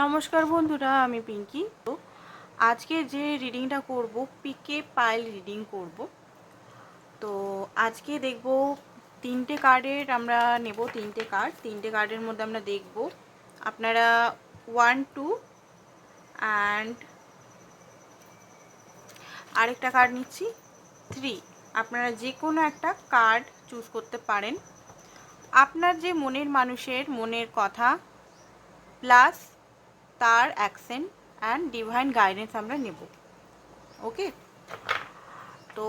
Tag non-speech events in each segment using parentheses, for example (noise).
নমস্কার বন্ধুরা, আমি পিঙ্কি। তো আজকে যে রিডিংটা করব, পিকে পাইল রিডিং করব। তো আজকে দেখব তিনটে কার্ডের আমরা নেব, তিনটে কার্ড তিনটে কার্ডের মধ্যে আমরা দেখব আপনারা ওয়ান টু অ্যান্ড আরেকটা কার্ড নিচ্ছি থ্রি আপনারা যে কোনো একটা কার্ড চুজ করতে পারেন। আপনার যে মনের মানুষের মনের কথা প্লাস তার অ্যাকসেন্ট অ্যান্ড ডিভাইন গাইডেন্স আমরা নেব। ওকে তো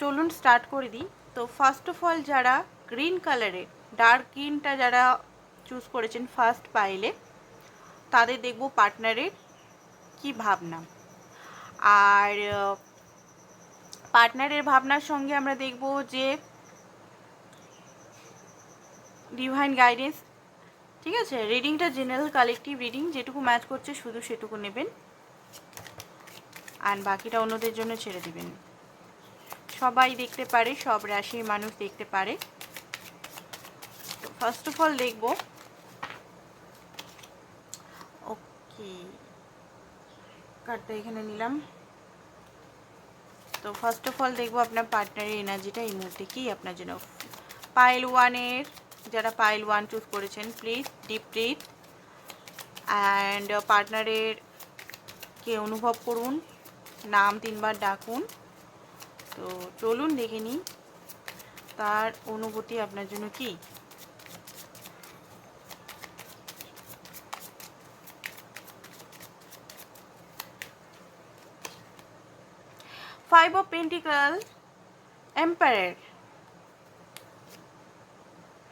চলুন স্টার্ট করে দিই। তো ফার্স্ট অফ অল যারা গ্রিন কালারের ডার্ক গ্রিনটা যারা চুজ করেছেন ফার্স্ট পাইলে তাদের দেখব পার্টনারের কি ভাবনা। আর পার্টনারের ভাবনার সঙ্গে আমরা দেখব যে ডিভাইন গাইডেন্স ঠিক আছে? রিডিংটা জেনারেল কালেকটিভ রিডিং যেটুকু ম্যাচ করছে শুধু সেটুকু নেবেন। আর বাকিটা অন্যদের জন্য ছেড়ে দিবেন। সবাই দেখতে পারে, সব রাশির মানুষ দেখতে পারে। ফার্স্ট অফ অল দেখব। ওকে কার্ডটা এখানে নিলাম। তো ফার্স্ট অফ অল দেখব আপনার পার্টনারের এনার্জিটা এই মুহূর্তে কি, আপনার জন্য পাইল ওয়ানের যারা পাইল ওয়ান চুজ করেছেন প্লিজ ডিপ ব্রিথ অ্যান্ড পার্টনারের কে অনুভব করুন, নাম তিনবার ডাকুন। তো চলুন দেখে নিই, তার অনুভূতি আপনার জন্য কি? Five of pentacle empire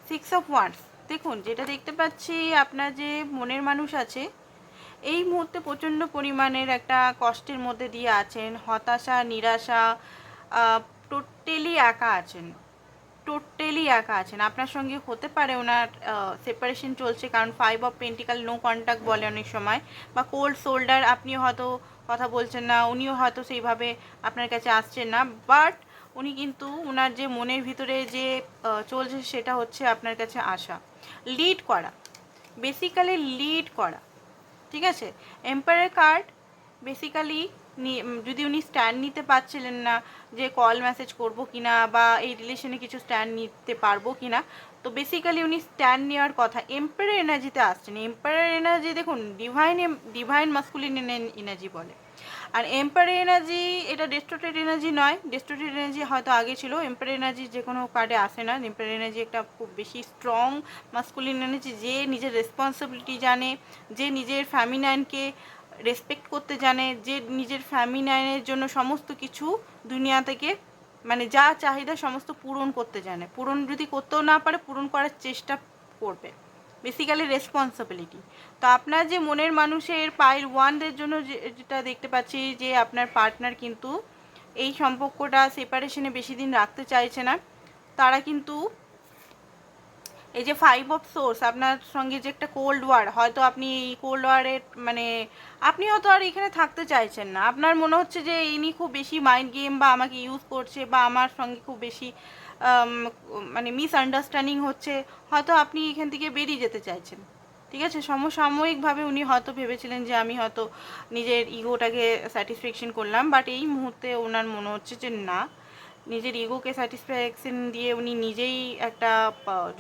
six of wands দেখুন, যেটা দেখতে পাচ্ছি, আপনার যে মনের মানুষ আছে, এই মুহূর্তে প্রচণ্ড পরিমাণের একটা কষ্টের মধ্যে দিয়ে আছেন, হতাশা, নিরাশা টোটালি একা আছেন। টোটালি একা আছেন। আপনার সঙ্গে হতে পারে ওনার সেপারেশন চলছে, কারণ five of pentacle no contact বলে অনেক সময়, বা কোল্ড শোল্ডার আপনিও হয়তো কথা বলছেন না, উনিও হয়তো সেইভাবে আপনার কাছে আসছেন না বাট উনি কিন্তু ওনার যে মনের ভিতরে যে চলছে সেটা হচ্ছে আপনার কাছে আসা লিড করা। বেসিক্যালি লিড করা। ঠিক আছে? এম্পায়ার কার্ড বেসিক্যালি যদি উনি স্ট্যান্ড নিতে পারছিলেন না যে কল মেসেজ করব কিনা বা এই রিলেশনে কিছু স্ট্যান্ড নিতে পারব কিনা, তো বেসিক্যালি উনি স্ট্যান্ড নেওয়ার কথা। এম্পায়ার এনার্জিতে আসছেন। এম্পায়ার এনার্জি দেখুন ডিভাইন ডিভাইন মাস্কুলিন এনার্জি বলে। আর এম্পায়ার এনার্জি এটা ডেস্টোটেড এনার্জি নয়। ডেস্টোটেড এনার্জি হয়তো আগে ছিল। এম্পায়ার এনার্জি যে কোনো কার্ডে আসে না। এম্পায়ার এনার্জি একটা খুব বেশি স্ট্রং মাস্কুলিন এনার্জি যে নিজের রেসপন্সিবিলিটি জানে, যে নিজের ফ্যামিনাইনকে রেসপেক্ট করতে জানে, যে নিজের ফ্যামিনাইনের জন্য সমস্ত কিছু দুনিয়া থেকে মানে যা চাহিদা সমস্ত পূরণ করতে জানে। পূরণ যদি করতেও না পারে, পূরণ করার চেষ্টা করবে। বেসিক্যালি রেসপন্সিবিলিটি তো আপনার যে মনের মানুষের পাইল ওয়ানদের জন্য যেটা দেখতে পাচ্ছি যে আপনার পার্টনার কিন্তু এই সম্পর্কটা সেপারেশনে বেশি দিন রাখতে চাইছে না। তারা কিন্তু এই যে ফাইভ অফ সোর্স আপনার সঙ্গে যে একটা কোল্ড ওয়ার হয়তো আপনি এই কোল্ড ওয়ারের মানে আপনি হয়তো আর এখানে থাকতে চাইছেন না। আপনার মনে হচ্ছে যে ইনি খুব বেশি মাইন্ড গেম বা আমাকে ইউজ করছে বা আমার সঙ্গে খুব বেশি মানে মিসআন্ডারস্ট্যান্ডিং হচ্ছে, হয়তো আপনি এখান থেকে বেরিয়ে যেতে চাইছেন। ঠিক আছে? সমসাময়িকভাবে উনি হয়তো ভেবেছিলেন যে আমি হয়তো নিজের ইগোটাকে স্যাটিসফ্যাকশন করলাম বাট এই মুহূর্তে ওনার মনে হচ্ছে যে না, নিজের ইগোকে স্যাটিসফ্যাকশন দিয়ে উনি নিজেই একটা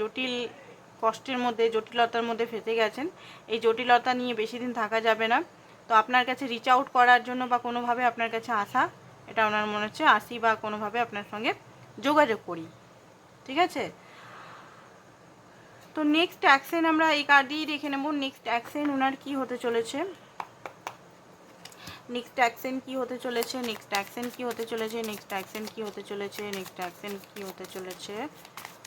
জটিল কষ্টের মধ্যে, জটিলতার মধ্যে ফেঁসে গেছেন। এই জটিলতা নিয়ে বেশি দিন থাকা যাবে না। তো আপনার কাছে রিচ আউট করার জন্য বা কোনোভাবে আপনার কাছে আসা, এটা ওনার মনে হচ্ছে আসি বা কোনোভাবে আপনার সঙ্গে যোগাযোগ করি। ঠিক আছে? তো নেক্সট অ্যাকশন আমরা এই কার্ড দিয়েই দেখে নেব। নেক্সট অ্যাকশন ওনার কি হতে চলেছে? নেক্সট অ্যাকশন কি হতে চলেছে? নেক্সট অ্যাকশন কি হতে চলেছে? নেক্সট অ্যাকশন কি হতে চলেছে? নেক্সট অ্যাকশন কি হতে চলেছে?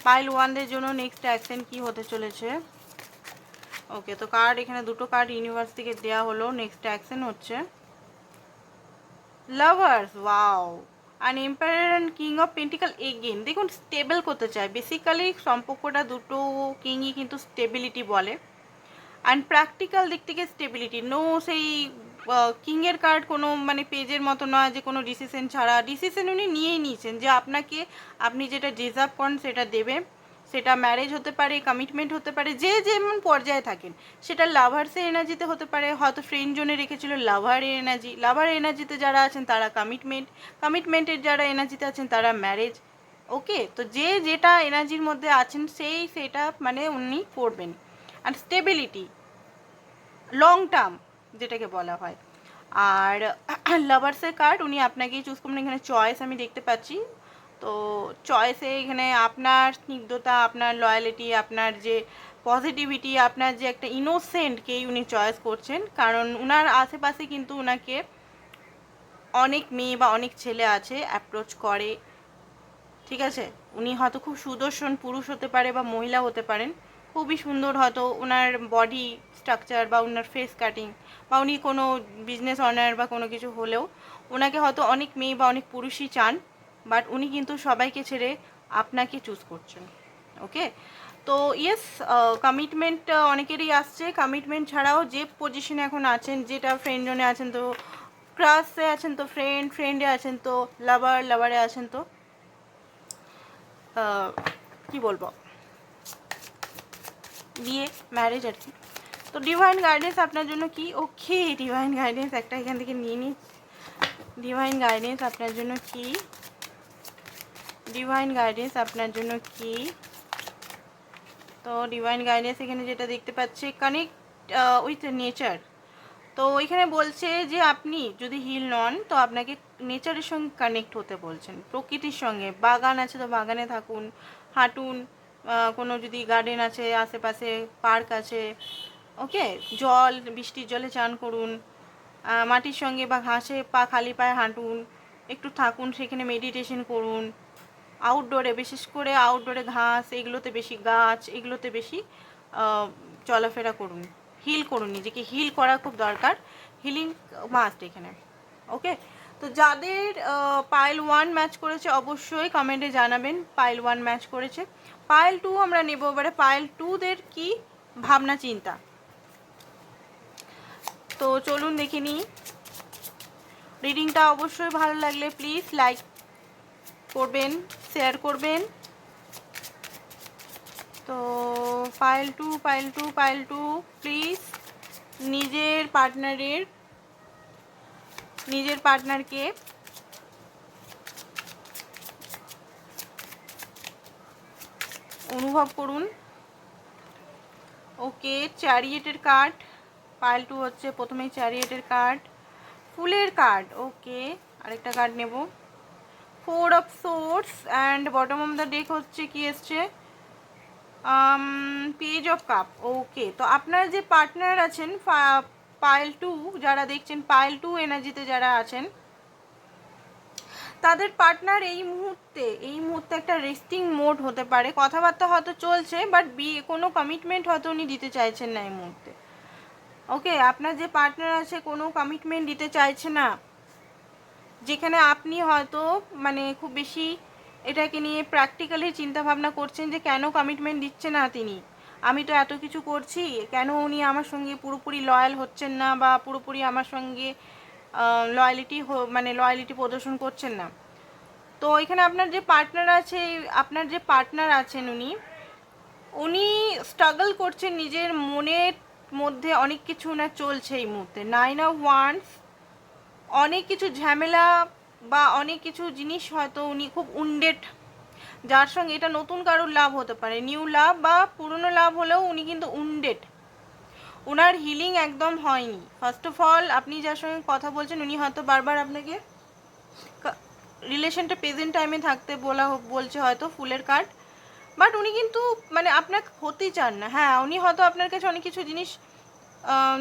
পাইল ওয়ানদের জন্য নেক্সট অ্যাকশন কি হতে চলেছে? ওকে তো কার্ড এখানে দুটো কার্ড ইউনিভার্স থেকে দেওয়া হলো। নেক্সট অ্যাকশন হচ্ছে lovers wow R empire and king of pentacle again দেখুন স্টেবল করতে চায়। বেসিক্যালি সম্পর্কটা দুটো কিংই কিন্তু স্টেবিলিটি বলে। অ্যান্ড প্র্যাকটিক্যাল দিক থেকে স্টেবিলিটি নো সেই কিংয়ের কার্ড কোনো মানে পেজের মতো নয় যে কোনো ডিসিশন ছাড়া। ডিসিশন উনি নিয়েই নিয়েছেন যে আপনাকে আপনি যেটা ডিজার্ভ করেন সেটা দেবে সেটা ম্যারেজ হতে পারে কমিটমেন্ট হতে পারে, যে যেমন পর্যায়ে থাকেন, সেটা লাভার্সের এনার্জিতে হতে পারে, হয়তো ফ্রেন্ড জোনে রেখেছিল লাভারের এনার্জি লাভার এনার্জিতে যারা আছেন তারা কমিটমেন্ট কমিটমেন্টের যারা এনার্জিতে আছেন তারা ম্যারেজ ওকে তো যে যেটা এনার্জির মধ্যে আছেন, সেই সেটা মানে উনি করবেন। আর স্টেবিলিটি লং টার্ম যেটাকে বলা হয়। আর (clears throat) লাভার্সের কার্ড উনি আপনাকেই চুজ করবেন। এখানে চয়েস আমি দেখতে পাচ্ছি। তো চয়েসে এখানে আপনার স্নিগ্ধতা, আপনার লয়ালিটি আপনার যে পজিটিভিটি আপনার যে একটা ইনোসেন্টকেই উনি চয়েস করছেন। কারণ উনার আশেপাশে কিন্তু উনাকে অনেক মেয়ে বা অনেক ছেলে আছে অ্যাপ্রোচ করে। ঠিক আছে? উনি হয়তো খুব সুদর্শন পুরুষ হতে পারে বা মহিলা হতে পারেন। খুবই সুন্দর হয়তো ওনার বডি স্ট্রাকচার বা ওনার ফেস কাটিং বা উনি কোনো বিজনেস অনার বা কোনো কিছু হলেও ওনাকে হয়তো অনেক মেয়ে বা অনেক পুরুষই চান। বাট উনি কিন্তু সবাইকে ছেড়ে আপনাকে চুজ করছেন, ওকে? তো ইয়েস কমিটমেন্ট অনেকেরই আসছে। কমিটমেন্ট ছাড়াও যে পজিশনে এখন আছেন, যেটা ফ্রেন্ড জোনে আছেন তো ক্রাসে আছেন তো ফ্রেন্ড ফ্রেন্ডে আছেন তো লাভার লাভারে আছেন তো কি বলব? বিয়ে ম্যারেজ আর কি। তো ডিভাইন গাইডেন্স আপনার জন্য কি? ওকে ডিভাইন গাইডেন্স একটা এখান থেকে নিয়ে নিই ডিভাইন গাইডেন্স আপনার জন্য কি? ডিভাইন গাইডেন্স আপনার জন্য কি? তো ডিভাইন গাইডেন্স এখানে যেটা দেখতে পাচ্ছি কানেক্ট উইথ নেচার তো এখানে বলছে যে আপনি যদি হিল নন, তো আপনাকে নেচারের সঙ্গে কানেক্ট হতে বলছেন। প্রকৃতির সঙ্গে। বাগান আছে তো বাগানে থাকুন, হাঁটুন কোনো যদি গার্ডেন আছে, আশেপাশে পার্ক আছে ওকে জল, বৃষ্টির জলে চান করুন মাটির সঙ্গে বা ঘাসে পা খালি পায়ে হাঁটুন, একটু থাকুন, সেখানে মেডিটেশন করুন। আউটডোরে বিশেষ করে আউটডোরে ঘাস, এগুলোতে বেশি গাছ, এগুলোতে বেশি চলাফেরা করুন। হিল করুন নিজেকে হিল করা খুব দরকার। হিলিং মাস্ট এখানে ওকে তো যাদের পাইল ওয়ান ম্যাচ করেছে, অবশ্যই কমেন্টে জানাবেন পাইল ওয়ান ম্যাচ করেছে। পাইল টু আমরা নেব এবারে। পাইল টুদের কি ভাবনা, চিন্তা? তো চলুন দেখে নিই। রিডিংটা অবশ্যই ভালো লাগলে প্লিজ লাইক করবেন। শেয়ার করবেন। তো pile two pile two pile two please নিজের পার্টনারের নিজের পার্টনারকে অনুভব করুন। ওকে চ্যারিয়েটের কার্ড পাইল টু হচ্ছে প্রথমেই চ্যারিয়েটের কার্ড ফুলের কার্ড ওকে, আরেকটা কার্ড নেব। Four of swords and bottom of the deck হচ্ছে কি এসছে? পেজ অফ কাপ ওকে তো আপনার যে পার্টনার আছেন পাইল টু যারা দেখছেন পাইল টু এনার্জিতে যারা আছেন, তাদের পার্টনার এই মুহূর্তে এই মুহূর্তে একটা রেস্টিং মোড হতে পারে। কথাবার্তা হয়তো চলছে বাট বিয়ে কোনো কমিটমেন্ট হয়তো উনি দিতে চাইছেন না এই মুহূর্তে। ওকে আপনার যে পার্টনার আছে, কোনো কমিটমেন্ট দিতে চাইছে না। যেখানে আপনি হয়তো মানে খুব বেশি এটাকে নিয়ে প্র্যাকটিক্যালি চিন্তা ভাবনা করছেন যে কেন কমিটমেন্ট দিচ্ছে না তিনি? আমি তো এত কিছু করছি, কেন উনি আমার সঙ্গে পুরোপুরি লয়াল হচ্ছেন না বা পুরোপুরি আমার সঙ্গে লয়ালিটি মানে লয়ালিটি প্রদর্শন করছেন না? তো এখানে আপনার যে পার্টনার আছে, আপনার যে পার্টনার আছেন উনি উনি স্ট্রাগল করছেন নিজের মনের মধ্যে অনেক কিছু না চলছে এই মুহূর্তে। নাইন অফ ওয়ান্স অনেক কিছু ঝামেলা বা অনেক কিছু জিনিস হয়তো উনি খুব উন্ডেট। যার সঙ্গে এটা নতুন কারোর লাভ হতে পারে। নিউ লাভ বা পুরনো লাভ হলেও উনি কিন্তু উন্ডেট। ওনার হিলিং একদম হয়নি। ফার্স্ট অফ অল আপনি যার সঙ্গে কথা বলছেন, উনি হয়তো বারবার আপনাকে রিলেশনটা প্রেজেন্ট টাইমে থাকতে বলা বলছে হয়তো ফুলের কার্ড বাট উনি কিন্তু মানে আপনার হতেই চান না। হ্যাঁ উনি হয়তো আপনার কাছে অনেক কিছু জিনিস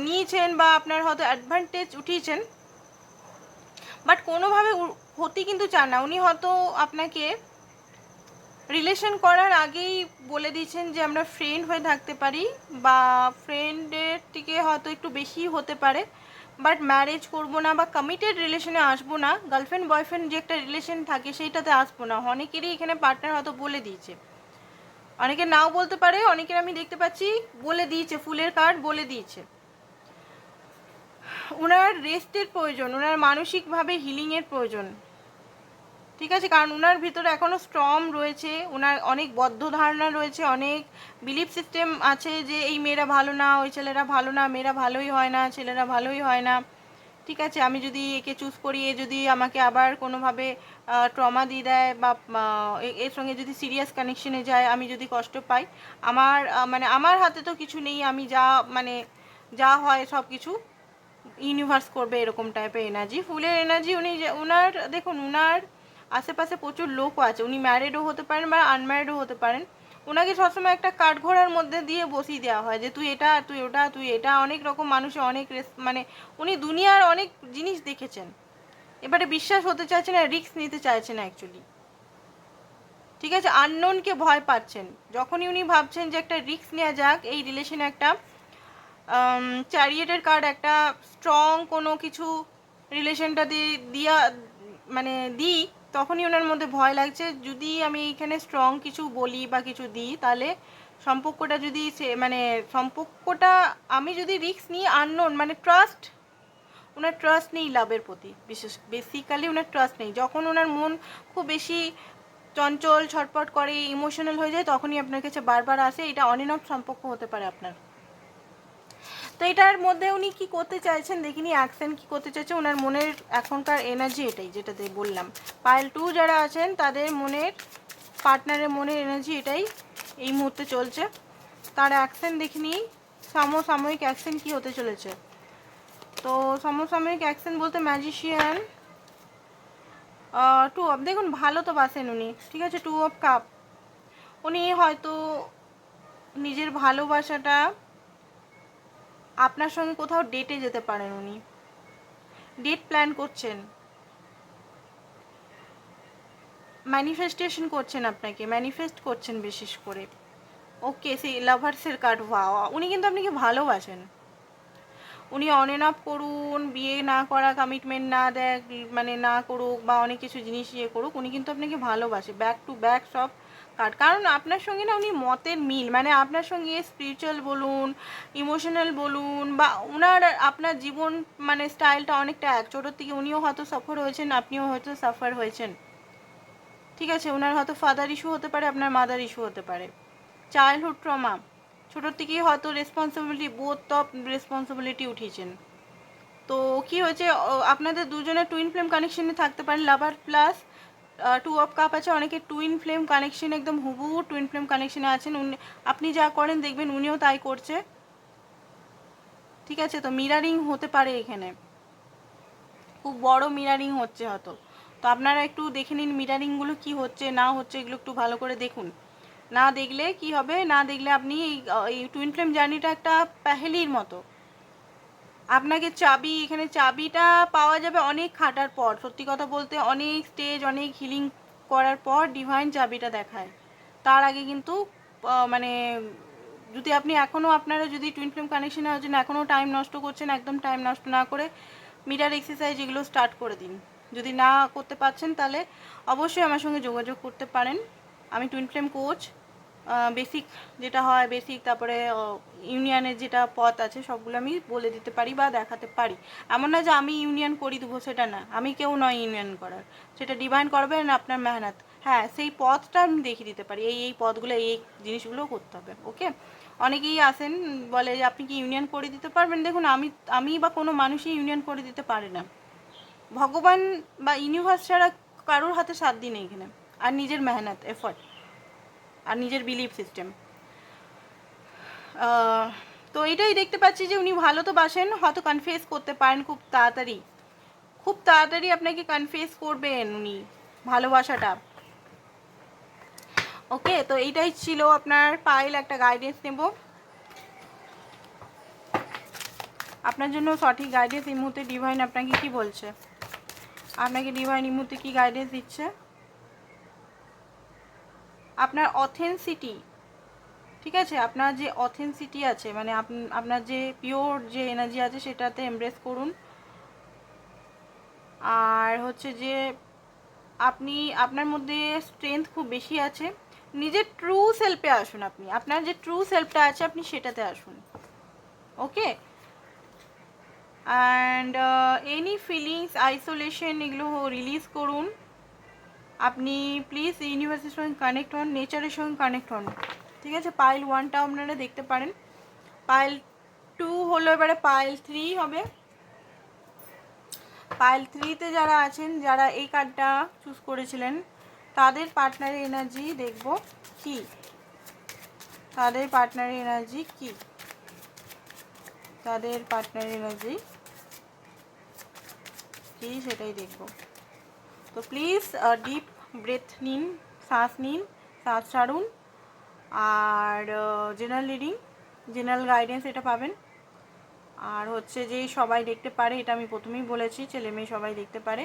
নিয়েছেন বা আপনার হয়তো অ্যাডভান্টেজ উঠিয়েছেন। বাট কোনোভাবে হতে কিন্তু চান না। উনি হয়তো আপনাকে রিলেশন করার আগেই বলে দিয়েছেন যে, আমরা ফ্রেন্ড হয়ে থাকতে পারি বা ফ্রেন্ডের থেকে হয়তো একটু বেশি হতে পারে বাট ম্যারেজ করব না বা কমিটেড রিলেশনে আসব না গার্লফ্রেন্ড বয়ফ্রেন্ড যে একটা রিলেশন থাকে সেইটাতে আসব না। অনেকেরই এখানে পার্টনার হয়তো বলে দিয়েছে। অনেকে নাও বলতে পারে, অনেকের আমি দেখতে পাচ্ছি বলে দিয়েছে, ফুলের কার্ড বলে দিয়েছে। ওনার রেস্টের প্রয়োজন ওনার মানসিকভাবে হিলিংয়ের প্রয়োজন। ঠিক আছে? কারণ ওনার ভিতরে এখনও স্ট্রং রয়েছে ওনার অনেক বদ্ধ ধারণা রয়েছে, অনেক বিলিফ সিস্টেম আছে যে এই মেয়েরা ভালো না, ওই ছেলেরা ভালো না, মেয়েরা ভালোই হয় না, ছেলেরা ভালোই হয় না। ঠিক আছে? আমি যদি একে চুজ করি, এ যদি আমাকে আবার কোনোভাবে ট্রমা দিয়ে দেয় বা এর সঙ্গে যদি সিরিয়াস কানেকশনে যায়, আমি যদি কষ্ট পাই, আমার মানে আমার হাতে তো কিছু নেই, আমি যা মানে যা হয় সব কিছু ইউনিভার্স করবে এরকম টাইপের এনার্জি ফুলের এনার্জি উনি উনার, দেখুন ওনার আশেপাশে প্রচুর লোকও আছে, উনি ম্যারিডও হতে পারেন বা আনম্যারিডও হতে পারেন। ওনাকে সবসময় একটা কাঠঘোড়ার মধ্যে দিয়ে বসিয়ে দেওয়া হয় যে, তুই এটা, তুই ওটা, তুই এটা। অনেক রকম মানুষে অনেক মানে উনি দুনিয়ার অনেক জিনিস দেখেছেন। এবারে বিশ্বাস হতে চাইছে না রিস্ক নিতে চাইছে না অ্যাকচুয়ালি ঠিক আছে? আননোনকে ভয় পাচ্ছেন। যখনই উনি ভাবছেন যে একটা রিস্ক নেওয়া যাক, এই রিলেশনে একটা চ্যারিয়েটের কার্ড একটা স্ট্রং কোনো কিছু রিলেশনটা দিয়ে দিয়া মানে দিই, তখনই ওনার মধ্যে ভয় লাগছে। যদি আমি এইখানে স্ট্রং কিছু বলি বা কিছু দিই, তাহলে সম্পর্কটা যদি সে মানে সম্পর্কটা আমি যদি রিস্ক নিই আননোন মানে ট্রাস্ট ওনার ট্রাস্ট নেই লাভের প্রতি। বিশেষ বেসিক্যালি ওনার ট্রাস্ট নেই। যখন ওনার মন খুব বেশি চঞ্চল, ছটপট করে ইমোশনাল হয়ে যায়, তখনই আপনার কাছে বারবার আসে। এটা অন অফ সম্পর্ক হতে পারে আপনার। তো এটার মধ্যে উনি কি করতে চাইছেন দেখিনি অ্যাকশন কি করতে চাইছে ওনার মনের এখনকার এনার্জি এটাই যেটাতে বললাম। পাইল টু যারা আছেন, তাদের মনের পার্টনারের মনের এনার্জি এটাই এই মুহূর্তে চলছে। তার অ্যাকশন দেখিনি সমসাময়িক অ্যাকশন কি হতে চলেছে? তো সমসাময়িক অ্যাকশন বলতে ম্যাজিশিয়ান টু অফ দেখুন ভালো তো বাসেন উনি, ঠিক আছে টু অফ কাপ উনি হয়তো নিজের ভালোবাসাটা আপনার সঙ্গে কোথাও ডেটে যেতে পারেন উনি। ডেট প্ল্যান করছেন। ম্যানিফেস্টেশন করছেন আপনাকে ম্যানিফেস্ট করছেন বিশেষ করে। ওকে সেই লাভার্সের কার্ড হওয়া উনি কিন্তু আপনাকে ভালোবাসেন। উনি অন এন অফ করুন, বিয়ে না করা কমিটমেন্ট না দেখ মানে না করুক বা অনেক কিছু জিনিস ইয়ে করুক, উনি কিন্তু আপনাকে ভালোবাসে। ব্যাক টু ব্যাক সব কার্ড কারণ আপনার সঙ্গে না উনি মতের মিল মানে আপনার সঙ্গে স্পিরিচুয়াল বলুন ইমোশনাল বলুন, বা ওনার আপনার জীবন মানে স্টাইলটা অনেকটা এক ছোটোর থেকে উনিও হয়তো সফর হয়েছেন, আপনিও হয়তো সাফার হয়েছেন। ঠিক আছে ওনার হয়তো ফাদার ইস্যু হতে পারে, আপনার মাদার ইস্যু হতে পারে। চাইল্ডহুড ট্রমা ছোটোর থেকেই হয়তো রেসপন্সিবিলিটি বোধ অফ রেসপন্সিবিলিটি উঠিয়েছেন। তো কি হয়েছে আপনাদের দুজনের টুইন ফ্লেম কানেকশনে থাকতে পারেন lover plus two of cup আছে, অনেকে টুইন ফ্লেম কানেকশন একদম হুবহু টুইন ফ্লেম কানেকশনে আছেন। উনি আপনি যা করেন দেখবেন উনিও তাই করছে। ঠিক আছে, তো মিরারিং হতে পারে এখানে। খুব বড় মিরারিং হচ্ছে হয়তো। তো আপনারা একটু দেখে নিন মিরারিংগুলো কি হচ্ছে, না হচ্ছে, এগুলো একটু ভালো করে দেখুন। না দেখলে কি হবে? না দেখলে আপনি এই- টুইন ফ্লেম জার্নিটা একটা প্যাহেলির মতো। আপনাকে চাবি, এখানে চাবিটা পাওয়া যাবে অনেক খাটার পর। সত্যি কথা বলতে অনেক স্টেজ অনেক হিলিং করার পর ডিভাইন চাবিটা দেখায়। তার আগে কিন্তু মানে যদি আপনি এখনও আপনারা যদি টুইন ফ্লেম কানেকশনে আছেন এখনও টাইম নষ্ট করছেন, একদম টাইম নষ্ট না করে মিটার এক্সারসাইজ এগুলো স্টার্ট করে দিন। যদি না করতে পারছেন তাহলে অবশ্যই আমার সঙ্গে যোগাযোগ করতে পারেন। আমি টুইন ফ্লেম কোচ বেসিক যেটা হয় বেসিক তারপরে ইউনিয়নের যেটা পথ আছে, সবগুলো আমি বলে দিতে পারি বা দেখাতে পারি। এমন না যে আমি ইউনিয়ন করি, দেবো সেটা না। আমি কেউ নয় ইউনিয়ন করার। সেটা ডিভাইন করবেন আপনার মেহনত। হ্যাঁ সেই পথটা আমি দেখিয়ে দিতে পারি। এই এই পথগুলো, এই এই জিনিসগুলো করতে হবে ওকে অনেকেই আসেন বলে যে আপনি কি ইউনিয়ন করে দিতে পারবেন? দেখুন, আমি আমি বা কোনো মানুষই ইউনিয়ন করে দিতে পারে না। ভগবান বা ইউনিভার্স ছাড়া কারোর হাতে সাত দিন এখানে। আর নিজের মেহনত এফর্ট আর নিজের বিলিভ সিস্টেম তো এটাই দেখতে পাচ্ছি যে উনি ভালো তো বাসেন, হয়তো কনফেস করতে পারেন খুব তাড়াতাড়ি। খুব তাড়াতাড়ি আপনাকে কনফেস করবেন উনি ভালোবাসাটা। ওকে, তো এইটাই ছিল আপনার পাইল, একটা গাইডেন্স নেব। আপনার জন্য সঠিক গাইডেন্স এই মুহূর্তে ডিভাইন আপনাকে কি বলছে? আপনাকে ডিভাইন এই মুহূর্তে কি গাইডেন্স দিচ্ছে? আপনার অথেন্সিটি ঠিক আছে? আপনার যে অথেন্সিটি আছে মানে আপ- আপনার যে পিওর যে এনার্জি আছে, সেটাতে এমব্রেস করুন। আর হচ্ছে যে আপনি, আপনার মধ্যে স্ট্রেংথ খুব বেশি আছে। নিজের ট্রু সেলফে আসুন আপনি। আপনার যে ট্রু সেলফটা আছে, আপনি সেটাতে আসুন। Okay? And any feelings isolation এগুলো রিলিজ করুন। আপনি প্লিজ ইউনিভার্সের সঙ্গে কানেক্ট হন নেচারের সঙ্গে কানেক্ট হন। ঠিক আছে? পাইল ওয়ানটাও আপনারা দেখতে পারেন। পাইল টু হলো এবারে পাইল থ্রি হবে। পাইল থ্রিতে যারা আছেন, যারা এই কার্ডটা চুজ করেছিলেন, তাদের পার্টনারের এনার্জি দেখব কি? তাদের পার্টনারের এনার্জি কি? তাদের পার্টনারের এনার্জি কি? সেটাই দেখব। তো প্লিজ ডিপ ব্রেথ নিন, শ্বাস নিন, শ্বাস ছাড়ুন, আর জেনারেল রিডিং জেনারেল গাইডেন্স এটা পাবেন। আর হচ্ছে যে সবাই দেখতে পারে, এটা আমি প্রথমেই বলেছি, ছেলে মেয়ে সবাই দেখতে পারে।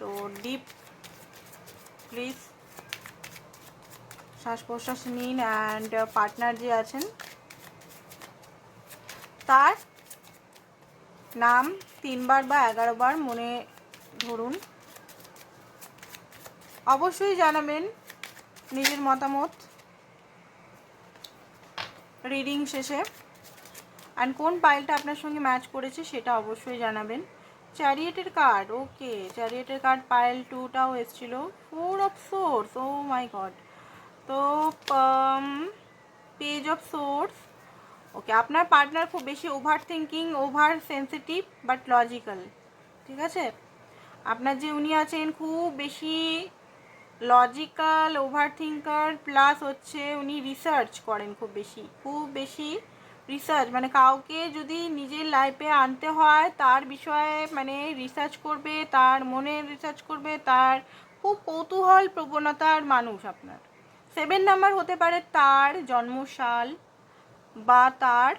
তো ডিপ প্লিজ শ্বাস প্রশ্বাস নিন অ্যান্ড পার্টনার যে আছেন, তার নাম তিনবার বা এগারো বার মনে ধরুন। অবশ্যই জানাবেন নিজের মতামত রিডিং শেষে। অ্যান্ড কোন পাইলটা আপনার সঙ্গে ম্যাচ করেছে সেটা অবশ্যই জানাবেন। চ্যারিয়েটের কার্ড ওকে চ্যারিয়েটের কার্ড পাইল টুটাও এসেছিল। Four of swords oh my god তো পেজ অফ সোর্স ওকে আপনার পার্টনার খুব বেশি over thinking over sensitive but logical ঠিক আছে? আপনার যে উনি আছেন, খুব বেশি লজিক্যাল ওভার থিঙ্কার প্লাস হচ্ছে উনি রিসার্চ করেন খুব বেশি। খুব বেশি রিসার্চ মানে কাউকে যদি নিজের লাইফে আনতে হয়, তার বিষয়ে মানে রিসার্চ করবে, তার মনে রিসার্চ করবে, তার খুব কৌতূহল প্রবণতার মানুষ আপনার। সেভেন নাম্বার হতে পারে তার জন্মসাল বা তার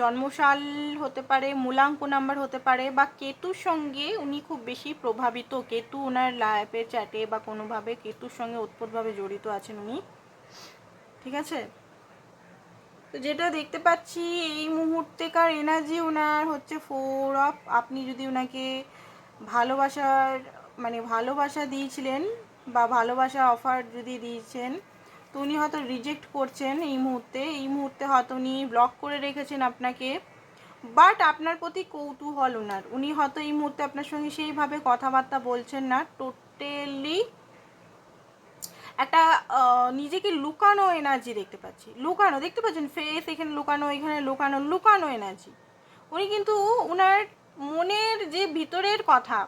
জন্মসাল হতে পারে, মূলাঙ্ক নাম্বার হতে পারে, বা কেতুর সঙ্গে উনি খুব বেশি প্রভাবিত, কেতু ওনার লাইফের চ্যাটে বা কোনোভাবে কেতুর সঙ্গে উৎপতভাবে জড়িত আছেন উনি। ঠিক আছে? তো যেটা দেখতে পাচ্ছি, এই মুহূর্তেকার এনার্জি ওনার হচ্ছে ফোর অফ আপনি যদি ওনাকে ভালোবাসার মানে ভালোবাসা দিয়েছিলেন বা ভালোবাসা অফার যদি দিয়েছেন উনি হয়তো রিজেক্ট করছেন এই মুহূর্তে এই মুহূর্তে হয়তো উনি ব্লক করে রেখেছেন আপনাকে। বাট আপনার প্রতি কৌতূহল ওনার। উনি হয়তো এই মুহূর্তে আপনার সঙ্গে সেইভাবে কথাবার্তা বলছেন না। টোটালি একটা নিজেকে লুকানো এনার্জি দেখতে পাচ্ছি। লুকানো, দেখতে পাচ্ছেন? ফেস এখানে লুকানো এখানে লুকানো লুকানো এনার্জি উনি কিন্তু ওনার মনের যে ভিতরের কথা,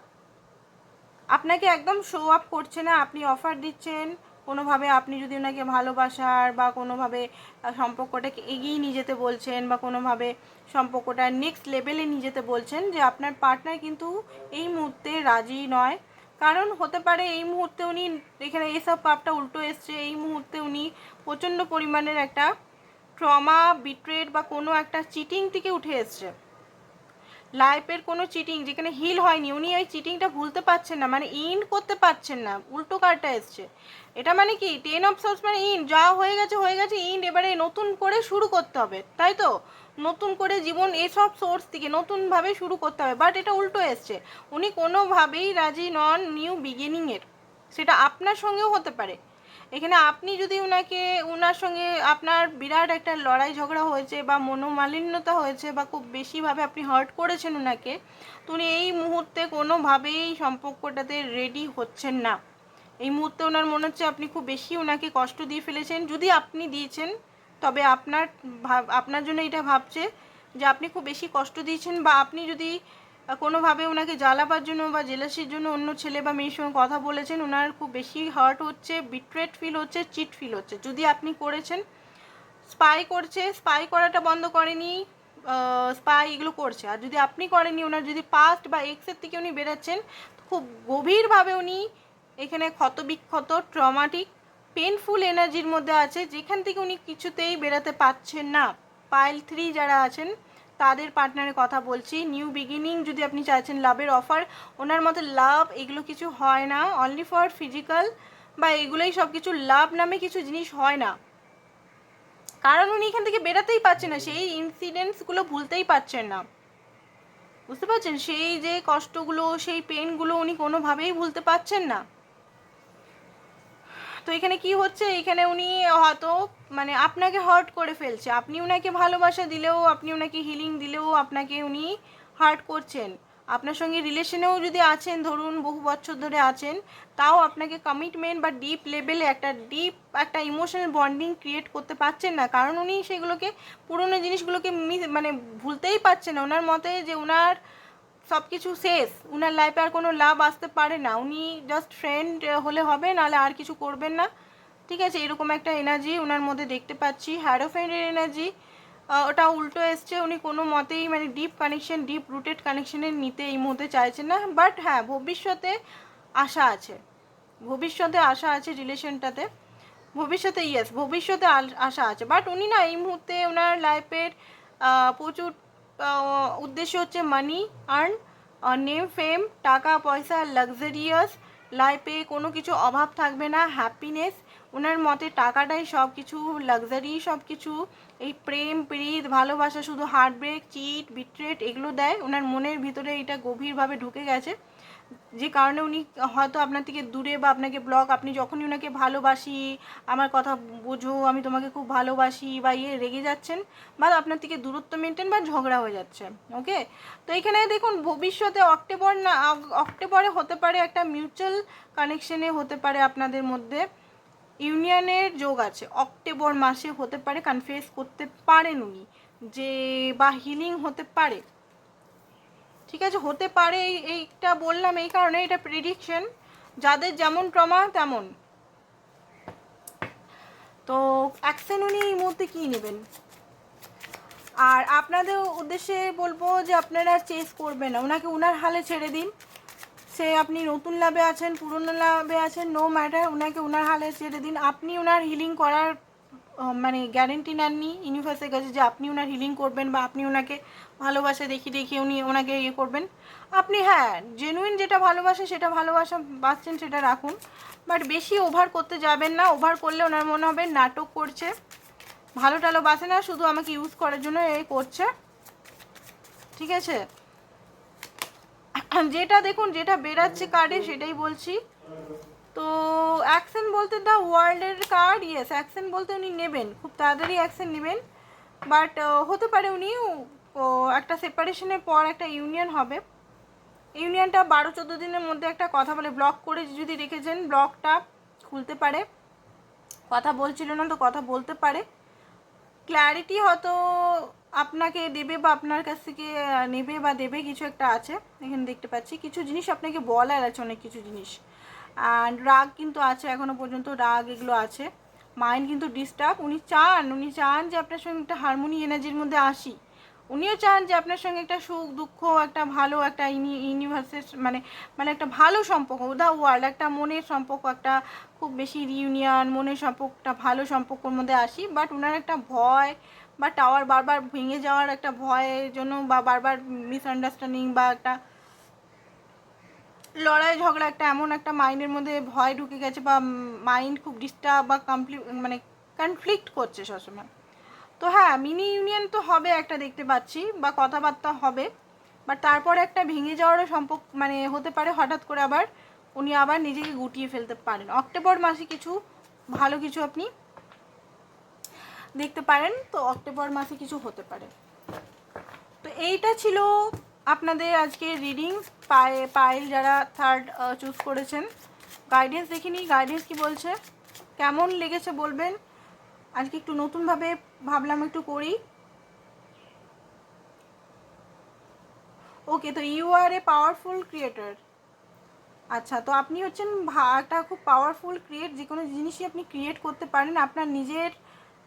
আপনাকে একদম শো আপ করছে না, আপনি অফার দিচ্ছেন কোনোভাবে আপনি যদি ওনাকে ভালোবাসার বা কোনোভাবে সম্পর্কটাকে এগিয়ে নিয়ে যেতে বলছেন বা কোনোভাবে সম্পর্কটা নেক্সট লেভেলে নিয়ে যেতে বলছেন যে আপনার পার্টনার কিন্তু এই মুহূর্তে রাজি নয়। কারণ হতে পারে এই মুহূর্তে উনি এখানে এসব পাপটা উল্টো এসছে, এই মুহূর্তে উনি প্রচণ্ড পরিমাণের একটা ট্রমা বিট্রেড বা কোনো একটা চিটিং থেকে উঠে এসছে। লাইফের কোনো চিটিং যেখানে হিল হয়নি, উনি ওই চিটিংটা ভুলতে পারছেন না মানে ইন করতে পারছেন না, উল্টো কার্ডটা এসছে। এটা মানে কি টেন অফ সোর্স মানে ইন যা হয়ে গেছে হয়ে গেছে ইন এবারে নতুন করে শুরু করতে হবে, তাই তো? নতুন করে জীবন এসব সোর্স থেকে নতুনভাবে শুরু করতে হবে বাট এটা উল্টো এসছে। উনি কোনোভাবেই রাজি নন নিউ বিগিনিংয়ের সেটা আপনার সঙ্গেও হতে পারে। এখানে আপনি যদি ওনাকে ওনার সঙ্গে আপনার বিরাট একটা লড়াই ঝগড়া হয়েছে বা মনোমালিন্যতা হয়েছে বা খুব বেশিভাবে আপনি হার্ট করেছেন ওনাকে তো উনি এই মুহূর্তে কোনোভাবেই সম্পর্কটাতে রেডি হচ্ছেন না। এই মুহূর্তে ওনার মনে হচ্ছে আপনি খুব বেশি ওনাকে কষ্ট দিয়ে ফেলেছেন। যদি আপনি দিয়েছেন, তবে আপনার আপনার জন্য এটা ভাবছে যে আপনি খুব বেশি কষ্ট দিয়েছেন বা আপনি যদি কোনোভাবে ওনাকে জ্বালাবার জন্য বা জেলাসির জন্য অন্য ছেলে বা মেয়ের সঙ্গে কথা বলেছেন, ওনার খুব বেশি হার্ট হচ্ছে বিট্রেট ফিল হচ্ছে চিট ফিল হচ্ছে। যদি আপনি করেছেন স্পাই করছে স্পাই করাটা বন্ধ করেনি স্পাই এগুলো করছে। আর যদি আপনি করেনি ওনার যদি পাস্ট বা এক্সের থেকে উনি বেরাচ্ছেন, খুব গভীরভাবে উনি এখানে ক্ষতবিক্ষত ট্রমাটিক পেনফুল এনার্জির মধ্যে আছে, যেখান থেকে উনি কিছুতেই বেরাতে পারছেন না। পাইল থ্রি যারা আছেন তাদের পার্টনারের কথা বলছি। নিউ বিগিনিং যদি আপনি চাইছেন লাভের অফার ওনার মতে লাভ এগুলো কিছু হয় না। অনলি ফর ফিজিক্যাল বা এগুলোই সব কিছু লাভ নামে কিছু জিনিস হয় না। কারণ উনি এখান থেকে বেরাতেই পারছেন না, সেই ইনসিডেন্টসগুলো ভুলতেই পারছেন না। বুঝতে পারছেন? সেই যে কষ্টগুলো, সেই পেনগুলো উনি কোনোভাবেই ভুলতে পারছেন না। তো এখানে কি হচ্ছে? এখানে উনি হয়তো মানে আপনাকে হার্ট করে ফেলছে। আপনি ওনাকে ভালোবাসা দিলেও, আপনি ওনাকে হিলিং দিলেও আপনাকে উনি হার্ট করছেন। আপনার সঙ্গে রিলেশনেও যদি আছেন, ধরুন বহু বছর ধরে আছেন, তাও আপনাকে কমিটমেন্ট বা ডিপ লেভেলে একটা ডিপ একটা ইমোশনাল বন্ডিং ক্রিয়েট করতে পারছেন না। কারণ উনি সেগুলোকে, পুরনো জিনিসগুলোকে মানে ভুলতেই পারছেন না। ওনার মতে যে ওনার সব কিছু শেষ। উনার লাইফে আর কোনো লাভ আসতে পারে না। উনি জাস্ট ফ্রেন্ড হলে হবে, নাহলে আর কিছু করবেন না। ঠিক আছে, এরকম একটা এনার্জি ওনার মধ্যে দেখতে পাচ্ছি। হ্যারোফ্রেন্ডের এনার্জি ওটা উল্টো এসছে। উনি কোনো মতেই মানে ডিপ কানেকশন ডিপ রুটেড কানেকশনে নিতে এই মুহূর্তে চাইছেন না। বাট হ্যাঁ ভবিষ্যতে আশা আছে। ভবিষ্যতে আশা আছে রিলেশনটাতে ভবিষ্যতে ইয়েস ভবিষ্যতে আশা আছে। বাট উনি না এই মুহূর্তে ওনার লাইফের প্রচুর উদ্দেশ্য হচ্ছে মানি আর্ন নেম ফেম টাকা, পয়সা লাক্সারিয়াস লাইফে কোনো কিছু অভাব থাকবে না হ্যাপিনেস ওনার মতে টাকাটাই সব কিছু লাক্সারি সব কিছু এই প্রেম, প্রীত, ভালোবাসা, শুধু হার্ট ব্রেক চিট বিট্রেট এগুলো দেয়। ওনার মনের ভিতরে এটা গভীরভাবে ঢুকে গেছে। যে কারণে উনি হয়তো আপনার থেকে দূরে বা আপনাকে ব্লক আপনি যখনই ওনাকে ভালোবাসি, আমার কথা বোঝো, আমি তোমাকে খুব ভালোবাসি বা ইয়ে রেগে যাচ্ছেন বা আপনার থেকে দূরত্ব মেনটেন বা ঝগড়া হয়ে যাচ্ছে ওকে তো এখানে দেখুন, ভবিষ্যতে অক্টোবর না অক্টোবরে হতে পারে একটা মিউচুয়াল কানেকশনে হতে পারে আপনাদের মধ্যে। ইউনিয়নের যোগ আছে, অক্টোবর মাসে হতে পারে কনফেস করতে পারেন উনি যে বা হিলিং হতে পারে। ঠিক আছে, হতে পারে এই- এইটা বললাম এই কারণে, এটা প্রেডিকশন যাদের যেমন ট্রমা তেমন। তো অ্যাকশন উনি এই মুহূর্তে কী নেবেন? আর আপনাদের উদ্দেশ্যে বলব যে আপনারা চেস করবেন না। ওনাকে ওনার হালে ছেড়ে দিন। সে আপনি নতুন লাভে আছেন, পুরনো লাভে আছেন নো ম্যাটার ওনাকে ওনার হালে ছেড়ে দিন। আপনি ওনার হিলিং করার মানে গ্যারেন্টি নেননি ইউনিভার্সের কাছে যে আপনি ওনার হিলিং করবেন বা আপনি ওনাকে ভালোবাসা দেখি দেখি উনি ওনাকে ইয়ে করবেন। আপনি হ্যাঁ জেনুইন যেটা ভালোবাসে সেটা ভালোবাসা বাসছেন সেটা রাখুন। বাট বেশি ওভার করতে যাবেন না ওভার করলে ওনার মনে হবে নাটক করছে। ভালো টালো বাসে না, শুধু আমাকে ইউজ করার জন্য এই করছে। ঠিক আছে? যেটা দেখুন, যেটা বেরাচ্ছে কার্ডে সেটাই বলছি। তো অ্যাকশন বলতে দ্য ওয়ার্ল্ডের কার্ড ইয়েস অ্যাকশন বলতে উনি নেবেন। খুব তাড়াতাড়ি অ্যাকশন নেবেন। বাট হতে পারে উনি ও, একটা সেপারেশনের পর একটা ইউনিয়ন হবে। ইউনিয়নটা বারো চোদ্দ দিনের মধ্যে একটা কথা বলে ব্লক করে যদি রেখেছেন ব্লকটা খুলতে পারে। কথা বলছিল না তো কথা বলতে পারে। ক্ল্যারিটি হয়তো আপনাকে দেবে বা আপনার কাছ থেকে নেবে বা দেবে কিছু একটা আছে। এখানে দেখতে পাচ্ছি কিছু জিনিস আপনাকে বলার আছে অনেক কিছু জিনিস। অ্যান্ড রাগ কিন্তু আছে এখনও পর্যন্ত রাগ এগুলো আছে। মাইন্ড কিন্তু ডিস্টার্ব উনি চান উনি চান যে আপনার সঙ্গে একটা হারমোনি এনার্জির মধ্যে আসি। উনিও চান যে আপনার সঙ্গে একটা সুখ, দুঃখ, একটা ভালো, একটা ইউনিভার্সের মানে মানে একটা ভালো সম্পর্ক দা ওয়ার্ল্ড, একটা মনের সম্পর্ক, একটা খুব বেশি রিউনিয়ন মনের সম্পর্কটা ভালো সম্পর্কর মধ্যে আসি। বাট ওনার একটা ভয় বা টাওয়ার বারবার ভেঙে যাওয়ার একটা ভয়ের জন্য বা বারবার মিসআন্ডারস্ট্যান্ডিং বা একটা লড়াই ঝগড়া একটা এমন একটা মাইন্ডের মধ্যে ভয় ঢুকে গেছে বা মাইন্ড খুব ডিস্টার্ব বা কমপ্লিট মানে কনফ্লিক্ট করছে সবসময়। তো হ্যাঁ মিনি ইউনিয়ন তো হবে একটা দেখতে পাচ্ছি, বা কথাবার্তা হবে বাট তারপরে একটা ভেঙে যাওয়ারও সম্পর্ক মানে হতে পারে, হঠাৎ করে আবার উনি আবার নিজেকে গুটিয়ে ফেলতে পারেন। অক্টোবর মাসে কিছু ভালো কিছু আপনি দেখতে পারেন, তো অক্টোবর মাসে কিছু হতে পারে। তো এইটা ছিল আপনাদের আজকে রিডিং পায়ে, পায়েল যারা থার্ড চুজ করেছেন। গাইডেন্স দেখিনি গাইডেন্স কি বলছে? কেমন লেগেছে বলবেন? আজকে একটু নতুনভাবে ভাবলাম একটু করি। ওকে তো you are a powerful creator আচ্ছা তো আপনি হচ্ছেন একটা খুব পাওয়ারফুল ক্রিয়েট যে কোনো জিনিসই আপনি ক্রিয়েট করতে পারেন। আপনার নিজের,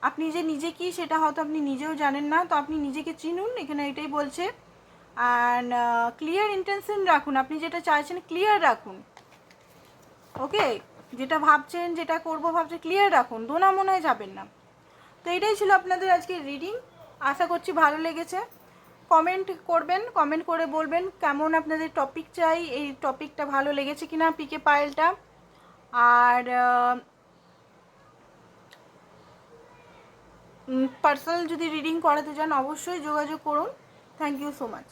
আপনি যে নিজে কি সেটা হয়তো আপনি নিজেও জানেন না, তো আপনি নিজেকে চিনুন, এখানে এটাই বলছে। অ্যান্ড ক্লিয়ার ইন্টেনশন রাখুন। আপনি যেটা চাইছেন ক্লিয়ার রাখুন। ওকে যেটা ভাবছেন, যেটা করব ভাবছেন ক্লিয়ার রাখুন, দোনা মনে যাবেন না। তো এটাই ছিল আপনাদের আজকে রিডিং আশা করছি ভালো লেগেছে। কমেন্ট করবেন কমেন্ট করে বলবেন কেমন আপনাদের টপিক চাই, এই টপিকটা ভালো লেগেছে কিনা পিকে পায়েলটা। আর পার্সোনাল যদি রিডিং করাতে চান, অবশ্যই যোগাযোগ করুন। Thank you so much